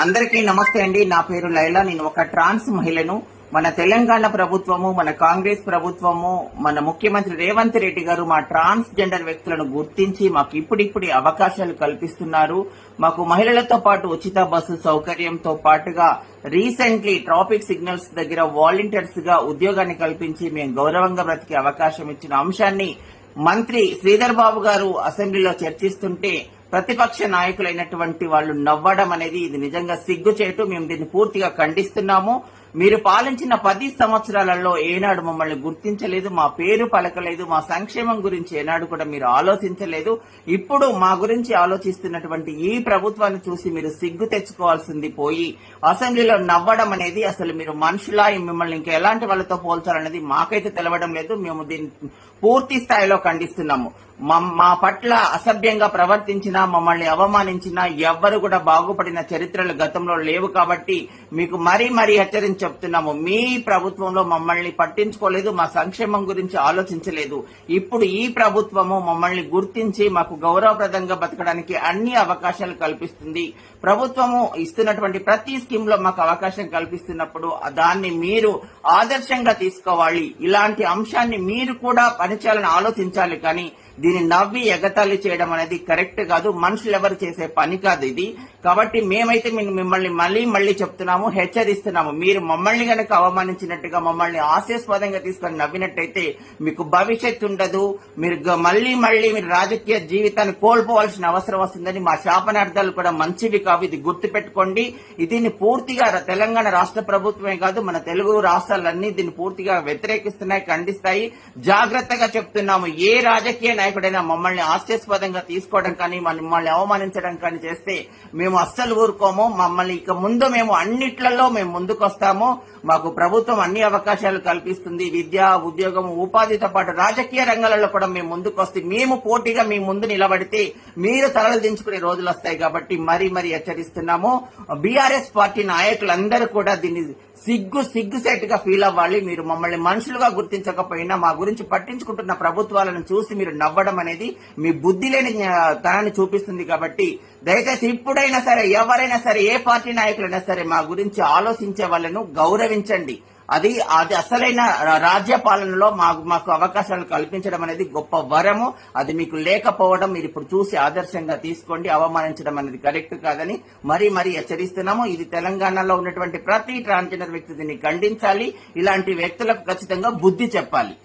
అందరికీ నమస్తే అండి. నా పేరు లైలా. నేను ఒక ట్రాన్స్ మహిళను. మన తెలంగాణ ప్రభుత్వము మన కాంగ్రెస్ ప్రభుత్వము మన ముఖ్యమంత్రి రేవంత్ రెడ్డి గారు మా ట్రాన్స్ జెండర్ వ్యక్తులను గుర్తించి మాకు ఇప్పుడిప్పుడే అవకాశాలు కల్పిస్తున్నారు. మాకు మహిళలతో పాటు ఉచిత బస్సు సౌకర్యంతో పాటుగా రీసెంట్లీ ట్రాఫిక్ సిగ్నల్స్ దగ్గర వాలంటీర్స్గా ఉద్యోగాన్ని కల్పించి మేము గౌరవంగా బ్రతికే అవకాశం ఇచ్చిన అంశాన్ని మంత్రి శ్రీధర్ బాబు గారు అసెంబ్లీలో చర్చిస్తుంటే ప్రతిపక్ష నాయకులైనటువంటి వాళ్ళు నవ్వడం అనేది ఇది నిజంగా సిగ్గుచేటు. మేము దీన్ని పూర్తిగా ఖండిస్తున్నాము. మీరు పాలించిన పది సంవత్సరాలలో ఏనాడు మమ్మల్ని గుర్తించలేదు మా పేరు పలకలేదు మా సంక్షేమం గురించి ఏనాడు కూడా మీరు ఆలోచించలేదు. ఇప్పుడు మా గురించి ఆలోచిస్తున్నటువంటి ఈ ప్రభుత్వాన్ని చూసి మీరు సిగ్గు తెచ్చుకోవాల్సింది పోయి అసెంబ్లీలో నవ్వడం అనేది అసలు మీరు మనుషులా మిమ్మల్ని ఇంకా ఎలాంటి వాళ్ళతో పోల్చాలనేది మాకైతే తెలవడం లేదు. మేము దీన్ని పూర్తి స్థాయిలో ఖండిస్తున్నాము. మా- మా పట్ల అసభ్యంగా ప్రవర్తించినా మమ్మల్ని అవమానించినా ఎవ్వరు కూడా బాగుపడిన చరిత్రలు గతంలో లేవు కాబట్టి మీకు మరీ మరీ హెచ్చరించి చెప్తున్నాము. మీ ప్రభుత్వంలో మమ్మల్ని పట్టించుకోలేదు మా సంక్షేమం గురించి ఆలోచించలేదు. ఇప్పుడు ఈ ప్రభుత్వము మమ్మల్ని గుర్తించి మాకు గౌరవప్రదంగా బతకడానికి అన్ని అవకాశాలు కల్పిస్తుంది. ప్రభుత్వము ఇస్తున్నటువంటి ప్రతి స్కీమ్లో మాకు అవకాశం కల్పిస్తున్నప్పుడు దాన్ని మీరు ఆదర్శంగా తీసుకోవాలి. ఇలాంటి అంశాన్ని మీరు కూడా పనిచేయాలని ఆలోచించాలి కానీ దీన్ని నవ్వి ఎగతాళి చేయడం అనేది కరెక్ట్ కాదు. మనుషులు ఎవరు చేసే పని కాదు ఇది. కాబట్టి మేమైతే మిమ్మల్ని మళ్ళీ మళ్ళీ చెప్తున్నాము హెచ్చరిస్తున్నాము. మీరు మమ్మల్ని గనక అవమానించినట్టుగా మమ్మల్ని ఆశాస్పదంగా తీసుకొని నవ్వినట్టయితే మీకు భవిష్యత్తు ఉండదు. మీరు మళ్ళీ మళ్ళీ మీరు రాజకీయ జీవితాన్ని కోల్పోవాల్సిన అవసరం వస్తుందని మా శాపనార్థాలు కూడా మంచివి కావు. ఇది గుర్తుపెట్టుకోండి. దీన్ని పూర్తిగా తెలంగాణ రాష్ట్ర ప్రభుత్వమే కాదు మన తెలుగు రాష్ట్రాలన్నీ దీన్ని పూర్తిగా వ్యతిరేకిస్తున్నాయి ఖండిస్తాయి. జాగ్రత్తగా చెప్తున్నాము. ఏ రాజకీయ నాయకుడైన మమ్మల్ని ఆశ్చర్యపదంగా తీసుకోవడం కానీ మమ్మల్ని అవమానించడం కానీ చేస్తే మేము అస్సలు ఊరుకోము. మమ్మల్ని ఇక ముందు మేము అన్నిట్లలో మేము ముందుకొస్తాము. మాకు ప్రభుత్వం అన్ని అవకాశాలు కల్పిస్తుంది. విద్య ఉద్యోగం ఉపాధితో పాటు రాజకీయ రంగాలలో కూడా మేము ముందుకు వస్తే మేము పోటీగా మీ ముందు నిలబడితే మీరు తలలు దించుకునే రోజులు వస్తాయి కాబట్టి మరీ మరీ హెచ్చరిస్తున్నాము. బీఆర్ఎస్ పార్టీ నాయకులందరూ కూడా దీన్ని సిగ్గు సిగ్గు సెట్గా ఫీల్ అవ్వాలి. మీరు మమ్మల్ని మనుషులుగా గుర్తించకపోయినా మా గురించి పట్టించుకుంటున్న ప్రభుత్వాలను చూసి మీరు అవ్వడం అనేది మీ బుద్ధి లేని తనాన్ని చూపిస్తుంది కాబట్టి దయచేసి ఇప్పుడైనా సరే ఎవరైనా సరే ఏ పార్టీ నాయకులైనా సరే మా గురించి ఆలోచించే వాళ్ళను గౌరవించండి. అది అది అసలైన రాజ్య పాలనలో మాకు మాకు అవకాశాలు కల్పించడం అనేది గొప్ప వరము. అది మీకు లేకపోవడం మీరు ఇప్పుడు చూసి ఆదర్శంగా తీసుకోండి అవమానించడం అనేది కరెక్ట్ కాదని మరీ మరీ హెచ్చరిస్తున్నాము. ఇది తెలంగాణలో ఉన్నటువంటి ప్రతి ట్రాన్స్జెండర్ వ్యక్తి దీన్ని ఖండించాలి. ఇలాంటి వ్యక్తులకు ఖచ్చితంగా బుద్ధి చెప్పాలి.